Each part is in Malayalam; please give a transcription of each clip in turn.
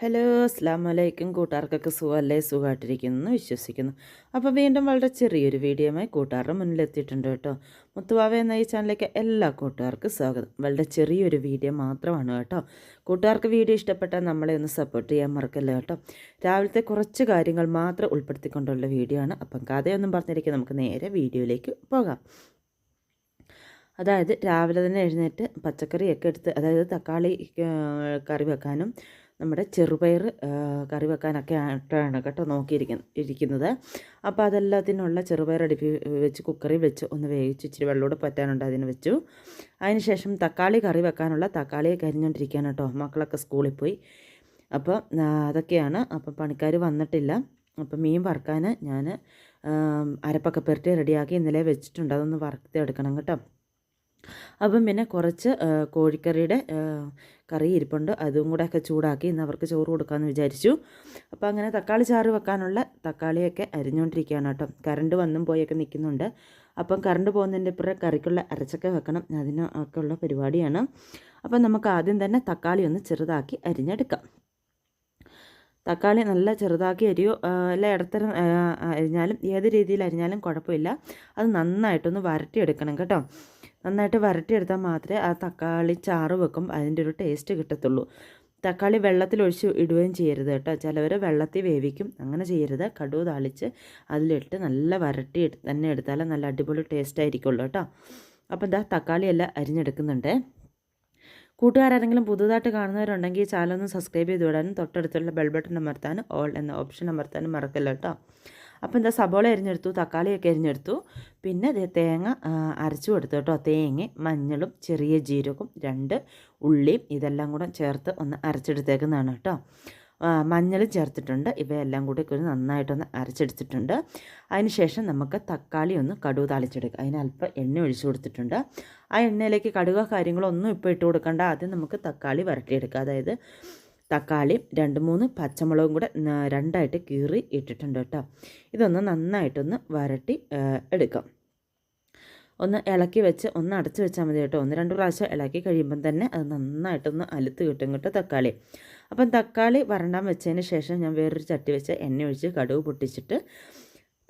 ഹലോ അസ്ലാം വലൈക്കും കൂട്ടുകാർക്കൊക്കെ സുഖമല്ലേ? സുഖമായിട്ടിരിക്കുന്നു എന്ന് വിശ്വസിക്കുന്നു. അപ്പോൾ വീണ്ടും വളരെ ചെറിയൊരു വീഡിയോയുമായി കൂട്ടുകാരുടെ മുന്നിലെത്തിയിട്ടുണ്ട് കേട്ടോ. മുത്തുവാവ എന്ന ഈ ചാനലിലേക്ക് എല്ലാ കൂട്ടുകാർക്കും സ്വാഗതം. വളരെ ചെറിയൊരു വീഡിയോ മാത്രമാണ് കേട്ടോ. കൂട്ടുകാർക്ക് വീഡിയോ ഇഷ്ടപ്പെട്ടാൽ നമ്മളെ ഒന്ന് സപ്പോർട്ട് ചെയ്യാൻ മറക്കല്ല കേട്ടോ. രാവിലത്തെ കുറച്ച് കാര്യങ്ങൾ മാത്രം ഉൾപ്പെടുത്തിക്കൊണ്ടുള്ള വീഡിയോ ആണ്. അപ്പം കഥയൊന്നും പറഞ്ഞിരിക്കുക നമുക്ക് നേരെ വീഡിയോയിലേക്ക് പോകാം. അതായത് രാവിലെ തന്നെ എഴുന്നേറ്റ് പച്ചക്കറിയൊക്കെ എടുത്ത് അതായത് തക്കാളി കറി വെക്കാനും നമ്മുടെ ചെറുപയർ കറി വെക്കാനൊക്കെ ആയിട്ടാണ് കേട്ടോ നോക്കിയിരിക്കുന്നത് ഇരിക്കുന്നത്. അപ്പോൾ അതെല്ലാത്തിനുള്ള ചെറുപയർ അടുപ്പി വെച്ച് കുക്കറിൽ വെച്ച് ഒന്ന് വേവിച്ച് ഇച്ചിരി വെള്ളമൂടെ പറ്റാനുണ്ട് അതിന് വെച്ചു. അതിന് ശേഷം തക്കാളി കറി വെക്കാനുള്ള തക്കാളി കരിഞ്ഞുകൊണ്ടിരിക്കുകയാണ് കേട്ടോ മക്കളൊക്കെ സ്കൂളിൽ പോയി. അപ്പോൾ അതൊക്കെയാണ്. അപ്പം പണിക്കാർ വന്നിട്ടില്ല. അപ്പം മീൻ വറുക്കാൻ ഞാൻ അരപ്പൊക്കെ പെരട്ടി റെഡിയാക്കി ഇന്നലെ വെച്ചിട്ടുണ്ട്. അതൊന്ന് വറുത്തെടുക്കണം കേട്ടോ. അപ്പം പിന്നെ കുറച്ച് കോഴിക്കറിയുടെ കറി ഇരിപ്പുണ്ട്. അതും കൂടെ ഒക്കെ ചൂടാക്കി ഇന്ന് അവർക്ക് ചോറ് കൊടുക്കാമെന്ന് വിചാരിച്ചു. അപ്പോൾ അങ്ങനെ തക്കാളി ചാറ് വെക്കാനുള്ള തക്കാളിയൊക്കെ അരിഞ്ഞുകൊണ്ടിരിക്കുകയാണ് കേട്ടോ. കറണ്ട് വന്നും പോയൊക്കെ നിൽക്കുന്നുണ്ട്. അപ്പം കറണ്ട് പോകുന്നതിന്റെ ഇപ്പുറം കറിക്കുള്ള അരച്ചൊക്കെ വെക്കണം. അതിന് ഒക്കെ പരിപാടിയാണ്. അപ്പം നമുക്ക് ആദ്യം തന്നെ തക്കാളി ഒന്ന് ചെറുതാക്കി അരിഞ്ഞെടുക്കാം. തക്കാളി നല്ല ചെറുതാക്കി അരിയോ അല്ല ഇടത്തരം അരിഞ്ഞാലും ഏത് രീതിയിൽ അരിഞ്ഞാലും കുഴപ്പമില്ല. അത് നന്നായിട്ടൊന്ന് വരട്ടിയെടുക്കണം കേട്ടോ. നന്നായിട്ട് വരട്ടിയെടുത്താൽ മാത്രമേ ആ തക്കാളി ചാറ് വെക്കും അതിന്റെ ഒരു ടേസ്റ്റ് കിട്ടത്തുള്ളൂ. തക്കാളി വെള്ളത്തിലൊഴിച്ച് ഇടുകയും ചെയ്യരുത് കേട്ടോ. ചിലവർ വെള്ളത്തിൽ വേവിക്കും അങ്ങനെ ചെയ്യരുത്. കടുവ് താളിച്ച് അതിലിട്ട് നല്ല വരട്ടി തന്നെ എടുത്താൽ നല്ല അടിപൊളി ടേസ്റ്റ് ആയിരിക്കുള്ളൂ കേട്ടോ. അപ്പോൾ എന്താ തക്കാളിയെല്ലാം അരിഞ്ഞെടുക്കുന്നുണ്ട്. കൂട്ടുകാരെങ്കിലും പുതുതായിട്ട് കാണുന്നവരുണ്ടെങ്കിൽ ചാനൽ ഒന്ന് സബ്സ്ക്രൈബ് ചെയ്ത് വിടാനും തൊട്ടടുത്തുള്ള ബെൽ ബട്ടൺ അമർത്താനും ഓൾ എന്ന ഓപ്ഷൻ അമർത്താനും മറക്കല്ലോ കേട്ടോ. അപ്പോൾ എന്താ സബോള അരിഞ്ഞെടുത്തു തക്കാളിയൊക്കെ അരിഞ്ഞെടുത്തു. പിന്നെ ഇത് തേങ്ങ അരച്ചു കൊടുത്തു കേട്ടോ. തേങ്ങ മഞ്ഞളും ചെറിയ ജീരകവും രണ്ട് ഉള്ളിയും ഇതെല്ലാം കൂടെ ചേർത്ത് ഒന്ന് അരച്ചെടുത്തേക്കുന്നതാണ് കേട്ടോ. മഞ്ഞൾ ചേർത്തിട്ടുണ്ട്. ഇവയെല്ലാം കൂടി ഒരു നന്നായിട്ടൊന്ന് അരച്ചെടുത്തിട്ടുണ്ട്. അതിനുശേഷം നമുക്ക് തക്കാളി ഒന്ന് കടുവ് താളിച്ചെടുക്കുക അതിന് എണ്ണ ഒഴിച്ചു കൊടുത്തിട്ടുണ്ട്. ആ എണ്ണയിലേക്ക് കടുക കാര്യങ്ങളൊന്നും ഇപ്പോൾ ഇട്ട് കൊടുക്കേണ്ട. ആദ്യം നമുക്ക് തക്കാളി വരട്ടിയെടുക്കുക അതായത് തക്കാളി രണ്ട് മൂന്ന് പച്ചമുളകും കൂടെ രണ്ടായിട്ട് കീറി ഇട്ടിട്ടുണ്ട് കേട്ടോ. ഇതൊന്ന് നന്നായിട്ടൊന്ന് വരട്ടി എടുക്കാം. ഒന്ന് ഇളക്കി വെച്ച് ഒന്ന് അടച്ചു വെച്ചാൽ മതി കേട്ടോ. ഒന്ന് രണ്ട് പ്രാവശ്യം ഇളക്കി കഴിയുമ്പം തന്നെ അത് നന്നായിട്ടൊന്ന് അലുത്ത് കിട്ടും കേട്ടോ തക്കാളി. അപ്പം തക്കാളി വരണ്ടാൻ വെച്ചതിന് ശേഷം ഞാൻ വേറൊരു ചട്ടി വെച്ച് എണ്ണ ഒഴിച്ച് കടുവ് പൊട്ടിച്ചിട്ട്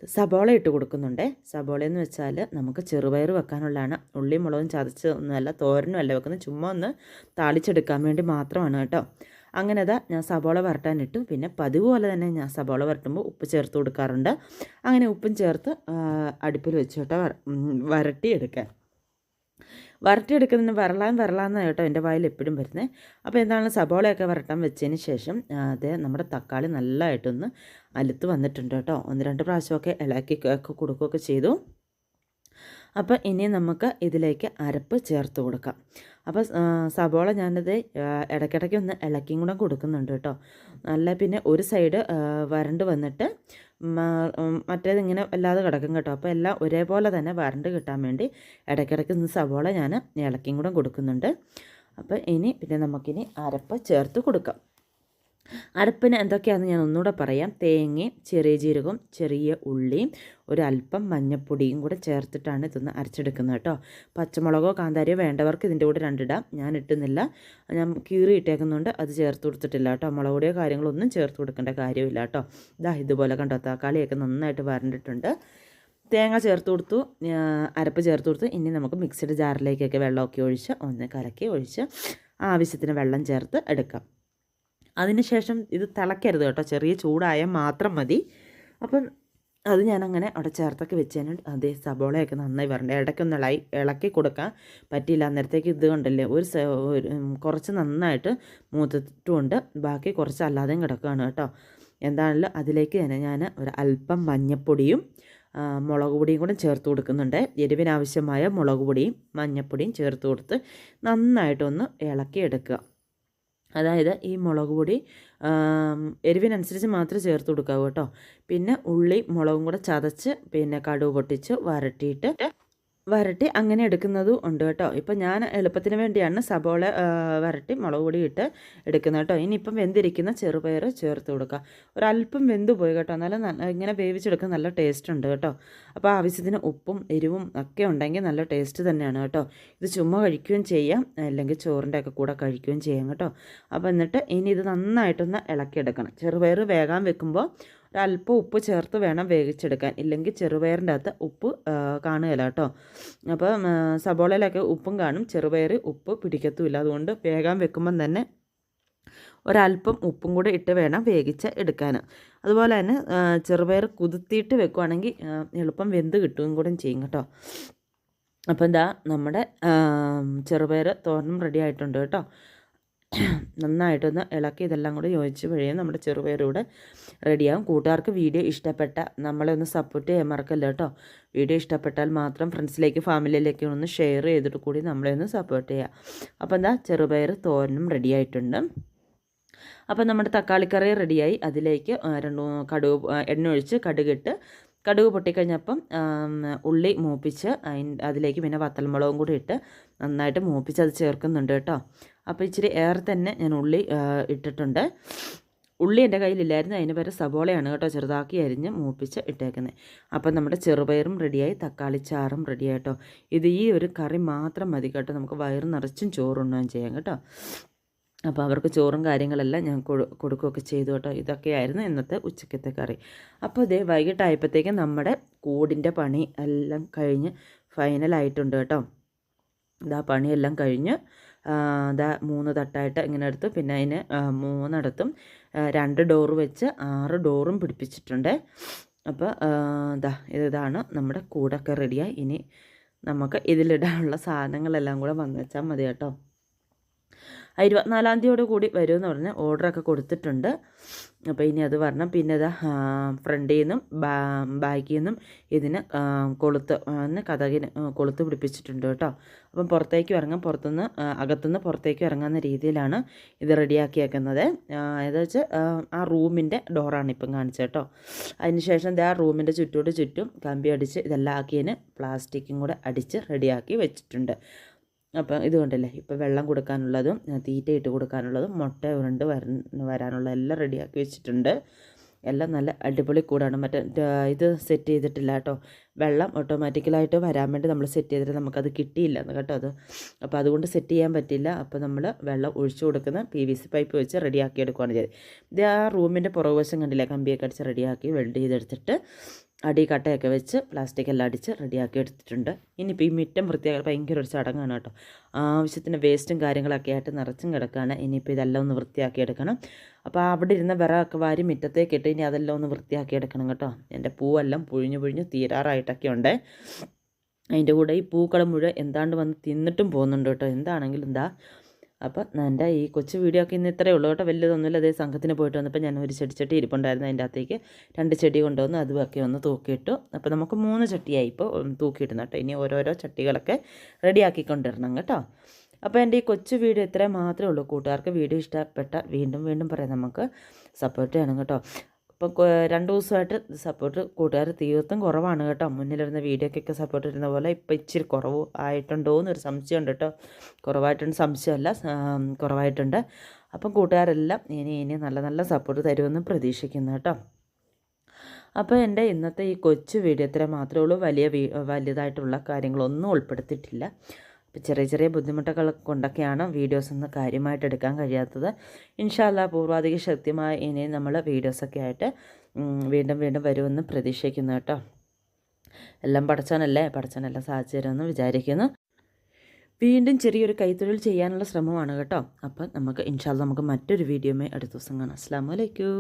സബോള ഇട്ട് കൊടുക്കുന്നുണ്ട്. സബോള എന്ന് വെച്ചാൽ നമുക്ക് ചെറുപയർ വെക്കാനുള്ളതാണ്. ഉള്ളിയും മുളകും ചതച്ച് ഒന്നുമല്ല തോരനും അല്ല വെക്കുന്നത്? ചുമ്മാ ഒന്ന് താളിച്ചെടുക്കാൻ വേണ്ടി മാത്രമാണ് കേട്ടോ. അങ്ങനെ അതാ ഞാൻ സബോള വരട്ടാനിട്ടു. പിന്നെ പതിവ് പോലെ തന്നെ ഞാൻ സബോള വരട്ടുമ്പോൾ ഉപ്പ് ചേർത്ത് കൊടുക്കാറുണ്ട്. അങ്ങനെ ഉപ്പും ചേർത്ത് അടുപ്പിൽ വെച്ചോട്ടെ വരട്ടി എടുക്കാൻ വരട്ടിയെടുക്കുന്നതിന് വരളാൻ വരളാന്ന് കേട്ടോ എന്റെ വായിൽ എപ്പോഴും വരുന്നത് അപ്പോൾ എന്താണ് സബോളയൊക്കെ വരട്ടാൻ വെച്ചതിന് ശേഷം അത് നമ്മുടെ തക്കാളി നല്ലതായിട്ടൊന്ന് അലുത്ത് വന്നിട്ടുണ്ട് കേട്ടോ. ഒന്ന് രണ്ട് പ്രാവശ്യമൊക്കെ ഇളക്കി കൊടുക്കുകയൊക്കെ ചെയ്തു. അപ്പോൾ ഇനി നമുക്ക് ഇതിലേക്ക് അരപ്പ് ചേർത്ത് കൊടുക്കാം. അപ്പോൾ സബോള ഞാനത് ഇടയ്ക്കിടയ്ക്ക് ഒന്ന് ഇളക്കിയും കൂടെ കൊടുക്കുന്നുണ്ട് കേട്ടോ. നല്ല പിന്നെ ഒരു സൈഡ് വരണ്ട് വന്നിട്ട് മറ്റേത് ഇങ്ങനെ അല്ലാതെ കിടക്കും കേട്ടോ. അപ്പോൾ എല്ലാം ഒരേപോലെ തന്നെ വരണ്ട് കിട്ടാൻ വേണ്ടി ഇടയ്ക്കിടയ്ക്ക് ഒന്ന് സബോള ഞാൻ ഇളക്കിയും കൂടെ കൊടുക്കുന്നുണ്ട്. അപ്പോൾ ഇനി പിന്നെ നമുക്കിനി അരപ്പ് ചേർത്ത് കൊടുക്കാം. അരപ്പിന് എന്തൊക്കെയാണെന്ന് ഞാൻ ഒന്നുകൂടെ പറയാം. തേങ്ങയും ചെറിയ ജീരകവും ചെറിയ ഉള്ളിയും ഒരല്പം മഞ്ഞപ്പൊടിയും കൂടെ ചേർത്തിട്ടാണ് ഇതൊന്ന് അരച്ചെടുക്കുന്നത് കേട്ടോ. പച്ചമുളകോ കാന്താരിയോ വേണ്ടവർക്ക് ഇതിന്റെ കൂടെ രണ്ടിടാം. ഞാൻ ഇട്ടുന്നില്ല. ഞാൻ കീറി ഇട്ടേക്കുന്നുണ്ട് അത് ചേർത്ത് കൊടുത്തിട്ടില്ല കേട്ടോ. മുളക് പൊടിയോ കാര്യങ്ങളൊന്നും ചേർത്ത് കൊടുക്കേണ്ട കാര്യമില്ല കേട്ടോ. ഇതാ ഇതുപോലെ കണ്ടോ തക്കാളിയൊക്കെ നന്നായിട്ട് വരണ്ടിട്ടുണ്ട്. തേങ്ങ ചേർത്ത് കൊടുത്തു അരപ്പ് ചേർത്ത് കൊടുത്തു. ഇനി നമുക്ക് മിക്സഡ് ജാറിലേക്കൊക്കെ വെള്ളമൊക്കെ ഒഴിച്ച് ഒന്ന് കലക്കി ഒഴിച്ച് ആവശ്യത്തിന് വെള്ളം ചേർത്ത് എടുക്കാം. അതിനുശേഷം ഇത് തിളക്കരുത് കേട്ടോ. ചെറിയ ചൂടായാൽ മാത്രം മതി. അപ്പം അത് ഞാനങ്ങനെ അവിടെ ചേർത്തൊക്കെ വെച്ചതിന് അതേ സബോളയൊക്കെ നന്നായി വരണ്ട. ഇടയ്ക്കൊന്ന് ഇളയി ഇളക്കി കൊടുക്കാൻ പറ്റിയില്ല. അന്നേരത്തേക്ക് ഇത് കണ്ടല്ലേ ഒരു കുറച്ച് നന്നായിട്ട് മൂത്തിട്ടുമുണ്ട്. ബാക്കി കുറച്ച് അല്ലാതെയും കിടക്കുകയാണ് കേട്ടോ. എന്താണല്ലോ അതിലേക്ക് തന്നെ ഞാൻ ഒരു അല്പം മഞ്ഞപ്പൊടിയും മുളക് പൊടിയും കൂടെ ചേർത്ത് കൊടുക്കുന്നുണ്ട്. എരിവിനാവശ്യമായ മുളക് പൊടിയും മഞ്ഞപ്പൊടിയും ചേർത്ത് കൊടുത്ത് നന്നായിട്ടൊന്ന് ഇളക്കി എടുക്കുക അതായത് ഈ മുളക് പൊടി എരിവിനനുസരിച്ച് മാത്രമേ ചേർത്ത് കൊടുക്കാവൂ കേട്ടോ. പിന്നെ ഉള്ളി മുളകും കൂടെ ചതച്ച് പിന്നെ കടുവ് പൊട്ടിച്ച് വരട്ടിയിട്ട് വരട്ടി അങ്ങനെ എടുക്കുന്നതും ഉണ്ട് കേട്ടോ. ഇപ്പം ഞാൻ എളുപ്പത്തിന് വേണ്ടിയാണ് സബോള വരട്ടി മുളക് പൊടി ഇട്ട് എടുക്കുന്നത് കേട്ടോ. ഇനിയിപ്പം വെന്തിരിക്കുന്ന ചെറുപയർ ചേർത്ത് കൊടുക്കുക ഒരല്പം വെന്ത് പോയി കേട്ടോ. എന്നാലും നല്ല ഇങ്ങനെ വേവിച്ചെടുക്കാൻ നല്ല ടേസ്റ്റ് ഉണ്ട് കേട്ടോ. അപ്പോൾ ആവശ്യത്തിന് ഉപ്പും എരിവും ഒക്കെ ഉണ്ടെങ്കിൽ നല്ല ടേസ്റ്റ് തന്നെയാണ് കേട്ടോ. ഇത് ചുമ്മാ കഴിക്കുകയും ചെയ്യാം. അല്ലെങ്കിൽ ചോറിന്റെ ഒക്കെ കൂടെ കഴിക്കുകയും ചെയ്യാം കേട്ടോ. അപ്പോൾ എന്നിട്ട് ഇനി ഇത് നന്നായിട്ടൊന്ന് ഇളക്കിയെടുക്കണം. ചെറുപയർ വേഗം വെക്കുമ്പോൾ ഒരല്പം ഉപ്പ് ചേർത്ത് വേണം വേവിച്ചെടുക്കാൻ. ഇല്ലെങ്കിൽ ചെറുപയറിന്റെ അകത്ത് ഉപ്പ് കാണുകയില്ല കേട്ടോ. അപ്പോൾ സബോളയിലൊക്കെ ഉപ്പും കാണും. ചെറുപയർ ഉപ്പ് പിടിക്കത്തുമില്ല. അതുകൊണ്ട് വേഗം വെക്കുമ്പം തന്നെ ഒരല്പം ഉപ്പും കൂടെ ഇട്ട് വേണം വേവിച്ച് എടുക്കാൻ. അതുപോലെ തന്നെ ചെറുപയർ കുതിർത്തിയിട്ട് വെക്കുവാണെങ്കിൽ എളുപ്പം വെന്ത് കിട്ടുകയും കൂടെ ചെയ്യും കേട്ടോ. അപ്പം എന്താ നമ്മുടെ ചെറുപയർ തോരനും റെഡി ആയിട്ടുണ്ട് കേട്ടോ. നന്നായിട്ടൊന്ന് ഇളക്കി ഇതെല്ലാം കൂടി യോജിച്ച് കഴിയും നമ്മുടെ ചെറുപയർ ഇവിടെ റെഡിയാകും കൂട്ടുകാർക്ക് വീഡിയോ ഇഷ്ടപ്പെട്ട നമ്മളെ ഒന്ന് സപ്പോർട്ട് ചെയ്യാൻ മറക്കല്ല കേട്ടോ വീഡിയോ ഇഷ്ടപ്പെട്ടാൽ മാത്രം ഫ്രണ്ട്സിലേക്ക് ഫാമിലിയിലേക്ക് ഒന്ന് ഷെയർ ചെയ്തിട്ട് കൂടി നമ്മളെ ഒന്ന് സപ്പോർട്ട് ചെയ്യുക അപ്പോൾ എന്താ? ചെറുപയർ തോരനും റെഡിയായിട്ടുണ്ട് അപ്പോൾ നമ്മുടെ തക്കാളിക്കറി റെഡിയായി അതിലേക്ക് രണ്ട് കടുക് എണ്ണ ഒഴിച്ച് കടുകിട്ട് കടുക് പൊട്ടിക്കഴിഞ്ഞപ്പം ഉള്ളി മൂപ്പിച്ച് അതിലേക്ക് പിന്നെ വത്തൽമുളകും കൂടി ഇട്ട് നന്നായിട്ട് മൂപ്പിച്ച് അത് ചേർക്കുന്നുണ്ട് കേട്ടോ. അപ്പോൾ ഇച്ചിരി ഏറെ തന്നെ ഞാൻ ഉള്ളി ഇട്ടിട്ടുണ്ട്. ഉള്ളി എന്റെ കയ്യിലില്ലായിരുന്നു അതിന് പകരം സബോളയാണ് കേട്ടോ ചെറുതാക്കി അരിഞ്ഞ് മൂപ്പിച്ച് ഇട്ടേക്കുന്നത് അപ്പം നമ്മുടെ ചെറുപയറും റെഡിയായി തക്കാളി ചാറും റെഡിയായി കേട്ടോ. ഇത് ഈ ഒരു കറി മാത്രം മതി കേട്ടോ നമുക്ക് വയറ് നിറച്ചും ചോറുണ്ണുകയും ചെയ്യാം കേട്ടോ. അപ്പോൾ അവർക്ക് ചോറും കാര്യങ്ങളെല്ലാം ഞാൻ കൊടു കൊടുക്കുകയൊക്കെ ചെയ്തു കേട്ടോ. ഇതൊക്കെയായിരുന്നു ഇന്നത്തെ ഉച്ചക്കത്തെ കറി. അപ്പോൾ ഇതേ വൈകിട്ടായപ്പോഴത്തേക്കും നമ്മുടെ കൂടിന്റെ പണി എല്ലാം കഴിഞ്ഞ് ഫൈനലായിട്ടുണ്ട് കേട്ടോ. ഇതാ പണിയെല്ലാം കഴിഞ്ഞ് ഇതാ മൂന്ന് തട്ടായിട്ട് ഇങ്ങനെ എടുത്തു. പിന്നെ അതിന് മൂന്നടത്തും രണ്ട് ഡോറ് വെച്ച് ആറ് ഡോറും പിടിപ്പിച്ചിട്ടുണ്ട്. അപ്പോൾ ഇതാ ഇതാണ് നമ്മുടെ കൂടൊക്കെ റെഡിയായി. ഇനി നമുക്ക് ഇതിലിടാനുള്ള സാധനങ്ങളെല്ലാം കൂടെ വന്നു വെച്ചാൽ മതി കേട്ടോ. ഇരുപത്തിനാലാം തീയതിയോട് കൂടി വരുമെന്ന് പറഞ്ഞ് ഓർഡറൊക്കെ കൊടുത്തിട്ടുണ്ട്. അപ്പോൾ ഇനി അത് വരണം. പിന്നെ ഇതാ ഫ്രണ്ടിൽ നിന്നും ബാക്കിൽ നിന്നും ഇതിന് ആ, കൊളുത്ത് കഥകിന് കൊളുത്ത് പിടിപ്പിച്ചിട്ടുണ്ട് കേട്ടോ. അപ്പം പുറത്തേക്ക് ഇറങ്ങാം. പുറത്തുനിന്ന് ആ, അകത്തുനിന്ന് പുറത്തേക്ക് ഇറങ്ങുന്ന രീതിയിലാണ് ഇത് റെഡിയാക്കിയേക്കുന്നത്. വെച്ചാൽ ആ റൂമിന്റെ ഡോറാണ് ഇപ്പം കാണിച്ചത് കേട്ടോ. അതിനുശേഷം ദേ ആ റൂമിന്റെ ചുറ്റോട് ചുറ്റും കമ്പി അടിച്ച് ഇതെല്ലാം ആക്കിയതിന് പ്ലാസ്റ്റിക്കും കൂടെ അടിച്ച് റെഡിയാക്കി വെച്ചിട്ടുണ്ട്. അപ്പം ഇതുകൊണ്ടല്ലേ ഇപ്പം വെള്ളം കൊടുക്കാനുള്ളതും തീറ്റ ഇട്ട് കൊടുക്കാനുള്ളതും മുട്ട ഉരുണ്ട് വര വരാനുള്ള എല്ലാം റെഡിയാക്കി വെച്ചിട്ടുണ്ട്. എല്ലാം നല്ല അടിപൊളി കൂടാണ്. മറ്റേ ഇത് സെറ്റ് ചെയ്തിട്ടില്ല കേട്ടോ. വെള്ളം ഓട്ടോമാറ്റിക്കലായിട്ട് വരാൻ വേണ്ടി നമ്മൾ സെറ്റ് ചെയ്തിട്ട് നമുക്കത് കിട്ടിയില്ല കേട്ടോ അത്. അപ്പോൾ അതുകൊണ്ട് സെറ്റ് ചെയ്യാൻ പറ്റില്ല. അപ്പോൾ നമ്മൾ വെള്ളം ഒഴിച്ചു കൊടുക്കുന്ന പി വി സി പൈപ്പ് വെച്ച് റെഡിയാക്കി എടുക്കുകയാണ് ചെയ്തത്. ഇത് ആ റൂമിന്റെ പുറകുവശം കണ്ടില്ല? കമ്പിയൊക്കെ അടിച്ച് റെഡിയാക്കി വെൽഡ് ചെയ്തെടുത്തിട്ട് അടി കട്ടയൊക്കെ വെച്ച് പ്ലാസ്റ്റിക് എല്ലാം അടിച്ച് റെഡിയാക്കി എടുത്തിട്ടുണ്ട്. ഇനിയിപ്പോൾ ഈ മിറ്റം വൃത്തിയാക്കാൻ ഭയങ്കര ഒരു ചടങ്ങാണ് കേട്ടോ. ആവശ്യത്തിന് വേസ്റ്റും കാര്യങ്ങളൊക്കെ ആയിട്ട് നിറച്ചും കിടക്കുകയാണ് ഇനിയിപ്പോൾ ഇതെല്ലാം ഒന്ന് വൃത്തിയാക്കി എടുക്കണം. അപ്പോൾ അവിടെ ഇരുന്ന വിറകൊക്കെ വാരി മുറ്റത്തേക്ക് ഇട്ട് ഇനി അതെല്ലാം ഒന്ന് വൃത്തിയാക്കി എടുക്കണം കേട്ടോ. എന്റെ പൂവെല്ലാം പുഴിഞ്ഞു പുഴിഞ്ഞ് തീരാറായിട്ടൊക്കെ ഉണ്ട്. അതിന്റെ കൂടെ ഈ പൂക്കൾ മുഴുവൻ എന്താണ്ട് വന്ന് തിന്നിട്ടും പോകുന്നുണ്ട് കേട്ടോ. എന്താണെങ്കിലും എന്താ അപ്പം എന്റെ ഈ കൊച്ചു വീഡിയോ ഒക്കെ ഇന്ന് ഇത്രയേ ഉള്ളൂ കേട്ടോ. വലിയതൊന്നുമില്ല അതേ സംഘത്തിന് പോയിട്ട് വന്നപ്പോൾ ഞാൻ ഒരു ചെടിച്ചട്ടി ഇരിപ്പുണ്ടായിരുന്നു അതിന്റെ അകത്തേക്ക്. രണ്ട് ചെടി കൊണ്ടുവന്ന് അതുമൊക്കെ ഒന്ന് തൂക്കിയിട്ടു. അപ്പോൾ നമുക്ക് മൂന്ന് ചട്ടിയായി ഇപ്പോൾ തൂക്കിയിടുന്നു കേട്ടോ. ഇനി ഓരോരോ ചട്ടികളൊക്കെ റെഡിയാക്കിക്കൊണ്ടിരണം കേട്ടോ. അപ്പോൾ എന്റെ ഈ കൊച്ചു വീഡിയോ ഇത്രയും മാത്രമേ ഉള്ളൂ. കൂട്ടുകാർക്ക് വീഡിയോ ഇഷ്ടപ്പെട്ട വീണ്ടും വീണ്ടും പറയാം. നമുക്ക് സപ്പോർട്ട് ചെയ്യണം കേട്ടോ. ഇപ്പം രണ്ട് ദിവസമായിട്ട് സപ്പോർട്ട് കൂട്ടുകാർ തീർത്തും കുറവാണ് കേട്ടോ. മുന്നിലിരുന്ന വീഡിയോക്കൊക്കെ സപ്പോർട്ട് ഇരുന്ന പോലെ ഇപ്പം ഇച്ചിരി കുറവ് ആയിട്ടുണ്ടോ എന്നൊരു സംശയമുണ്ട് കേട്ടോ. കുറവായിട്ടുണ്ട് സംശയമല്ല കുറവായിട്ടുണ്ട്. അപ്പം കൂട്ടുകാരെല്ലാം ഇനി ഇനി നല്ല നല്ല സപ്പോർട്ട് തരുമെന്ന് പ്രതീക്ഷിക്കുന്നു കേട്ടോ. അപ്പോൾ എന്റെ ഇന്നത്തെ ഈ കൊച്ചു വീഡിയോ ഇത്ര മാത്രമേ ഉള്ളൂ. വലിയ വീ- വലുതായിട്ടുള്ള കാര്യങ്ങളൊന്നും ഉൾപ്പെടുത്തിയിട്ടില്ല. ചെറിയ ചെറിയ ബുദ്ധിമുട്ടുകൾ കൊണ്ടൊക്കെയാണ് വീഡിയോസ് ഒന്ന് കാര്യമായിട്ട് എടുക്കാൻ കഴിയാത്തത്. ഇൻഷാല്ല പൂർവാധിക ശക്തിമായി ഇനി നമ്മൾ വീഡിയോസൊക്കെ ആയിട്ട് വീണ്ടും വീണ്ടും വരുമെന്ന് പ്രതീക്ഷിക്കുന്നു കേട്ടോ. എല്ലാം പഠിച്ചാനല്ലേ? പഠിച്ചാനെല്ലാം തരുമെന്ന് വിചാരിക്കുന്നു. വീണ്ടും ചെറിയൊരു കൈത്തൊഴിൽ ചെയ്യാനുള്ള ശ്രമമാണ് കേട്ടോ. അപ്പം നമുക്ക് ഇൻഷാല്ല നമുക്ക് മറ്റൊരു വീഡിയോമേ അടുത്ത ദിവസം കാണാം. അസ്സാം വലൈക്കും